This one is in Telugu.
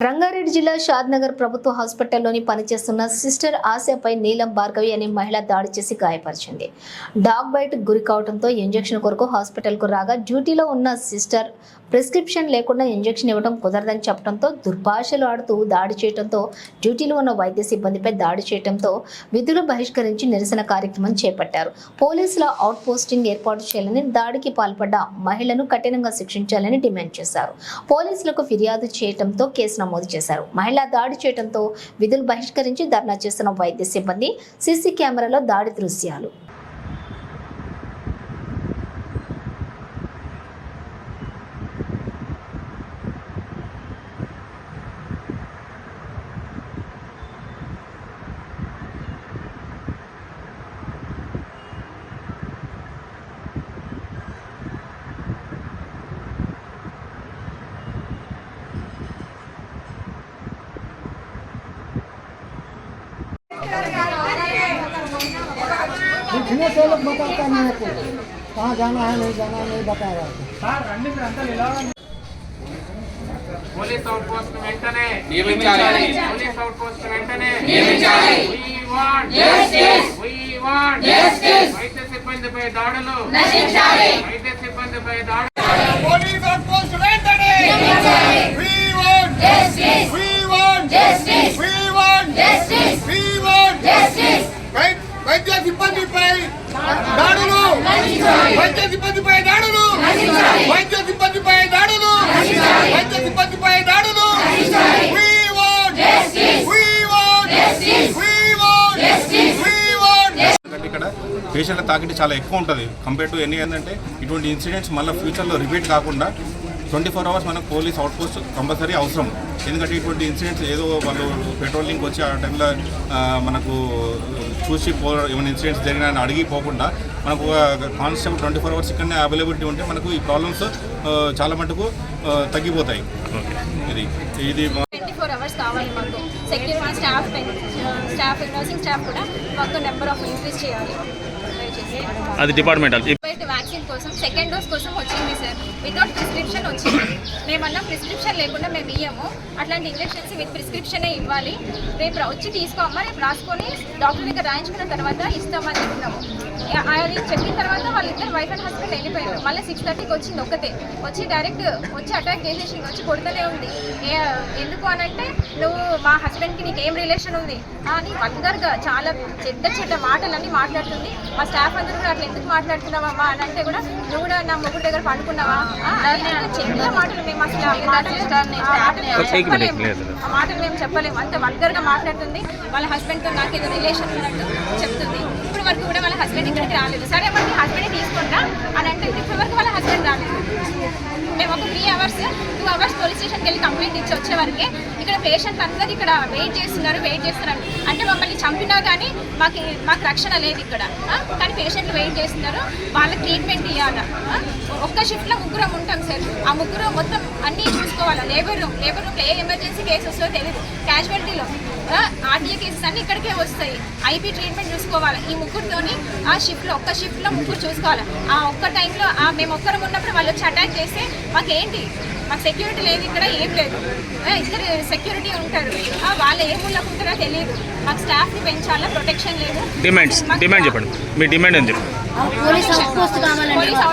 రంగారెడ్డి జిల్లా షాద్నగర్ ప్రభుత్వ హాస్పిటల్లోని పనిచేస్తున్న సిస్టర్ ఆశపై నీలం భార్గవి అనే మహిళ దాడి చేసి గాయపరిచింది. డాగ్ బైట్ గురి కావడంతో ఇంజెక్షన్ కొరకు హాస్పిటల్కు రాగా డ్యూటీలో ఉన్న సిస్టర్ ప్రిస్క్రిప్షన్ లేకుండా ఇంజెక్షన్ ఇవ్వడం కుదరదని చెప్పడంతో దుర్భాషలు ఆడుతూ దాడి చేయడంతో డ్యూటీలో ఉన్న వైద్య సిబ్బందిపై దాడి చేయడంతో విధులు బహిష్కరించి నిరసన కార్యక్రమం చేపట్టారు. పోలీసుల అవుట్ పోస్టింగ్ ఏర్పాటు చేయాలని దాడికి పాల్పడ్డ మహిళను కఠినంగా శిక్షించాలని డిమాండ్ చేశారు. పోలీసులకు ఫిర్యాదు చేయడంతో కేసు నమోదు చేశారు. మహిళ దాడి చేయడంతో విధులు బహిష్కరించి ధర్నా చేస్తున్న వైద్య సిబ్బంది సీసీ కెమెరాలో దాడి దృశ్యాలు. लिखने से लोग बताता है मेरे को कहाँ जाना है नहीं जाना है नहीं बताया పోలీస్ అవుట్ పోస్ట్ వెంటనే నియమించాలి. పోలీస్ అవుట్ పోస్ట్ వెంటనే నియమించాలి. We want Justice. We want Justice. వైద్య సిబ్బందిపై దాడులు నశించాలి. వైద్య సిబ్బందిపై దాడులు వైద్య సిబ్బందిపై దాడులు. వైద్య సిబ్బందిపై దాడులు. వైద్య సిబ్బందిపై దాడులు! ఇక్కడ పేషెంట్ల తాకిడి చాలా ఎక్కువ ఉంటుంది. కంపేర్ టు ఎన్ని ఏంటంటే ఇటువంటి ఇన్సిడెంట్స్ మళ్ళీ ఫ్యూచర్లో రిపీట్ కాకుండా ట్వంటీ ఫోర్ అవర్స్ మనకు పోలీస్ అవుట్ పోస్ట్ కంపల్సరీ అవసరం. ఎందుకంటే ఇటువంటి ఇన్సిడెంట్స్ ఏదో వాళ్ళు పెట్రోలింగ్ వచ్చి ఆ టైంలో మనకు చూసి పో ఏమైనా ఇన్సిడెంట్స్ జరిగినా అని అడిగి పోకుండా మనకు కానిస్టేబుల్ ట్వంటీ ఫోర్ అవర్స్ ఇక్కడనే అవైలబిలిటీ ఉంటే మనకు ఈ ప్రాబ్లమ్స్ చాలా మటుకు తగ్గిపోతాయి. ఇది ఇది ట్వంటీ ఫోర్ అవర్స్ కావాలి మాకు. Security staff staff nursing staff కూడా మాకు నెంబర్ ఆఫ్ ఇంక్రీజ్ చేయాలి. అది డిపార్ట్మెంటల్. వ్యాక్సిన్ కోసం సెకండ్ డోస్ కోసం వచ్చింది సార్. వితౌట్ ప్రిస్క్రిప్షన్ వచ్చింది. మేమన్నా ప్రిస్క్రిప్షన్ లేకుండా మేము ఇయ్యము. అట్లాంటి ఇంజెక్షన్స్ విత్ ప్రిస్క్రిప్షనే ఇవ్వాలి. రేపు వచ్చి తీసుకోమ్మా. రేపు రాసుకొని డాక్టర్ దగ్గర రాయించుకున్న తర్వాత ఇస్తామని చెప్తున్నాము అది చెప్పిన తర్వాత వాళ్ళిద్దరు వైఫ్ అండ్ హస్బెండ్ వెళ్ళిపోయారు. మళ్ళీ సిక్స్ థర్టీకి వచ్చింది ఒక్కతే. వచ్చి డైరెక్ట్ వచ్చి అటాక్ చేసేసి వచ్చి కొడుతూనే ఉంది. ఎందుకు అని అంటే నువ్వు మా హస్బెండ్కి నీకు ఏం రిలేషన్ ఉంది? అని వల్గర్గా చాలా చెడ్డ చెడ్డ మాటలన్నీ మాట్లాడుతుంది. మా స్టాఫ్ అందరూ కూడా అట్లా ఎందుకు మాట్లాడుతున్నావమ్మా అని అంటే కూడా నువ్వు కూడా నా మొగుడు దగ్గర పండుకున్నావా? చెడ్డ మాటలు మేము అసలు ఆ మాటలు మేము చెప్పలేము. అంత వల్గర్గా మాట్లాడుతుంది. వాళ్ళ హస్బెండ్తో నాకు ఏదో రిలేషన్ ఉన్నట్టు చెప్తుంది. ఇప్పుడు వరకు కూడా వాళ్ళ హస్బెండ్ ఇక్కడికి రాలేదు. సరే మరి హస్బెండ్ తీసుకుంటా అని అంటే ఇప్పుడు వరకు వాళ్ళ హస్బెండ్ రాలేదు. మేము ఒక three hours two hours police స్టేషన్కి వెళ్ళి కంప్లైంట్ ఇచ్చి వచ్చే వరకే ఇక్కడ పేషెంట్ అందరు ఇక్కడ వెయిట్ చేస్తున్నారు వెయిట్ చేస్తున్నారు. అంటే చంపినా కానీ మాకు మాకు రక్షణ లేదు ఇక్కడ. కానీ పేషెంట్లు వెయిట్ చేస్తున్నారు? వాళ్ళకి ట్రీట్మెంట్ ఇవ్వాలా ఒక్క షిఫ్ట్లో ముగ్గురం ఉంటాం సార్. ఆ ముగ్గురు మొత్తం అన్నీ చూసుకోవాలా? లేబర్ రూమ్ లేబర్ రూమ్లో ఏ ఎమర్జెన్సీ కేసు వస్తుందో తెలియదు క్యాజువాలిటీలో ఆర్టీఏ కేసెస్ అన్ని ఇక్కడికే వస్తాయి. ఐపీ ట్రీట్మెంట్ చూసుకోవాలి? ఈ ముగ్గురితోని ఆ షిఫ్ట్లో ఒక్క షిఫ్ట్లో ముగ్గురు చూసుకోవాలి? ఆ ఒక్క టైంలో మేము ఒక్కరం ఉన్నప్పుడు వాళ్ళు వచ్చి అటాక్ చేస్తే మాకేంటి? మాకు సెక్యూరిటీ లేదు ఇక్కడ ఏం లేదు. ఇద్దరు సెక్యూరిటీ ఉంటారు. ఆ, వాళ్ళు ఏ మూలకు ఉంటారో తెలియదు. మాకు స్టాఫ్ని పెంచాలా? ప్రొటెక్షన్ లేదు. డిమాండ్స్ డిమాండ్ చెప్పండి. మీ డిమాండ్ పోలీస్ అవుట్ పోస్ట్ కావాలండి.